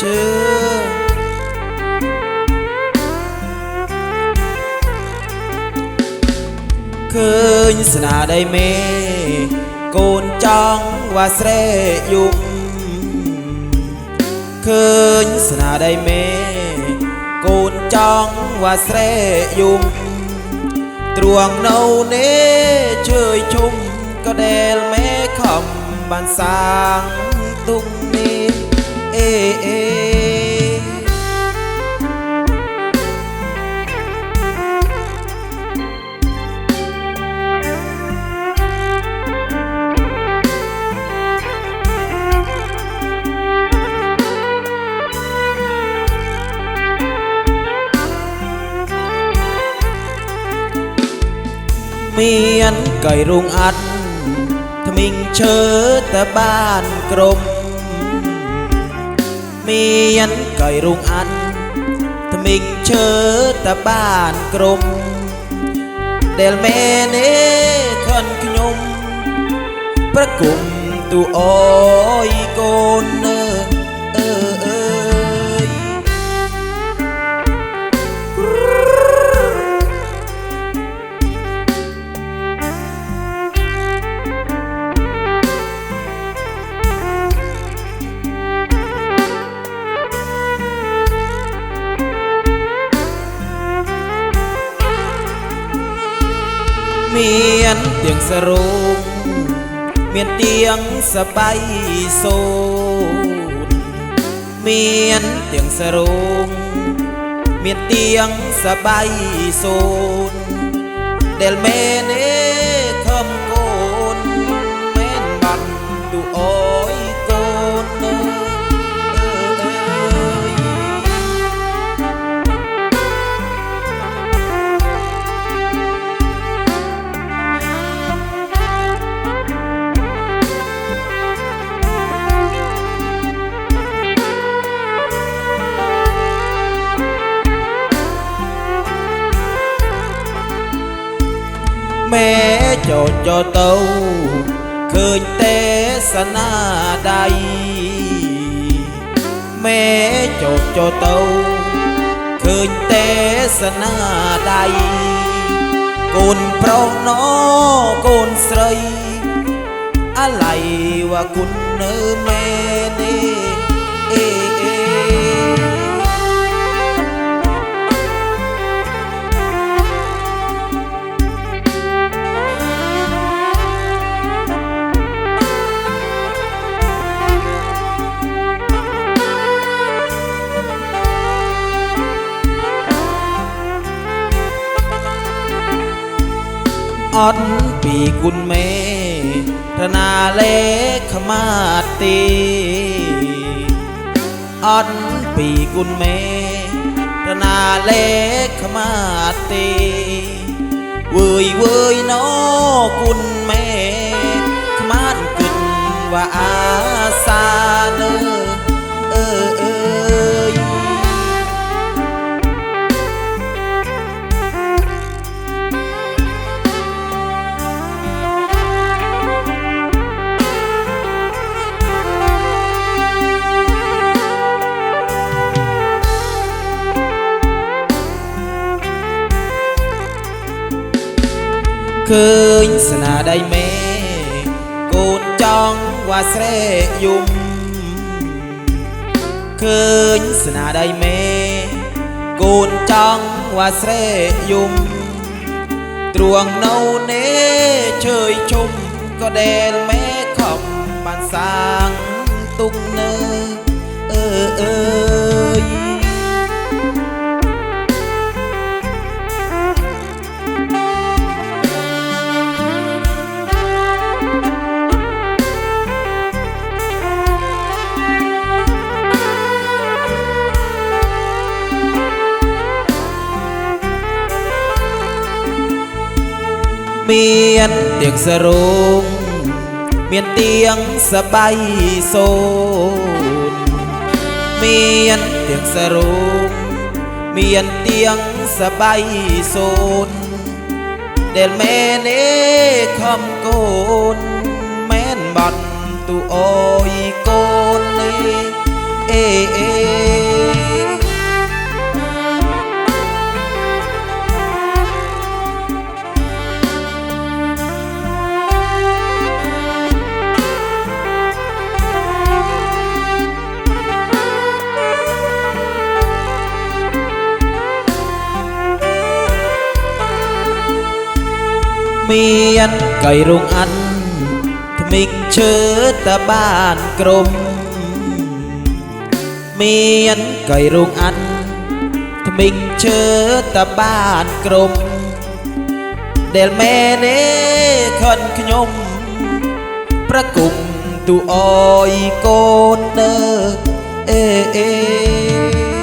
ជឿឃើញស្នាដៃមេកូនចង់វាស្រែយុគឃើញស្នាដៃមេកូនចង់វាស្រែយុគទ្រង់នៅនេះជួយជុំក៏ដែលមេខំបានសាងទុកនេះ អេអេមានកៃរុងអាត់ថ្មីងឈើតែបានក្រុម មានកៃរុងអាត់ថ្មីងឈើតែបានក្រុមដែលមេនេះខនខ្ញុំប្រគុំទូអូយកូន មានទៀងសរោងមានទៀងសបៃសូនមានទៀងសរោងមានទៀងសបៃសូនដែលមេនេះខំ មេចូលចូលទៅឃើញទេសនាដៃមេចូលចូលទៅឃើញទេសនាដៃកូនប្រុសណោកូនស្រីអាឡ័យว่าគុណនៅមេនេះអេ អេអត់ពីគុណមេរណាលេខមាតទីអត់ពីគុណមេរណាលេខមាតទីវើយវើយណោគុ ឃើញស្នាដៃមេកូនចង់វាស្រែកយំឃើញស្នាដៃមេកូនចង់វាស្រែកយំទ្រួងនៅនេះជើយជុំក៏ដែលមេខំបានសាងទុកនៅអឺអឺ មានទៀងសរោងមានទៀងសបៃសូនមានទៀងសរោងមានទៀងសបៃសូនដែលមេនេះខំកូនមែនបាត់ទូអូយកូននេះអเอ មានកៃរុងអាន់ថ្មិកឈើតបានក្រមមានកៃរុងអាន់ថ្មិកឈើតបានក្រមដែលមែនទេខនខ្ញុំប្រគុំទូអយកូនដើអេអេ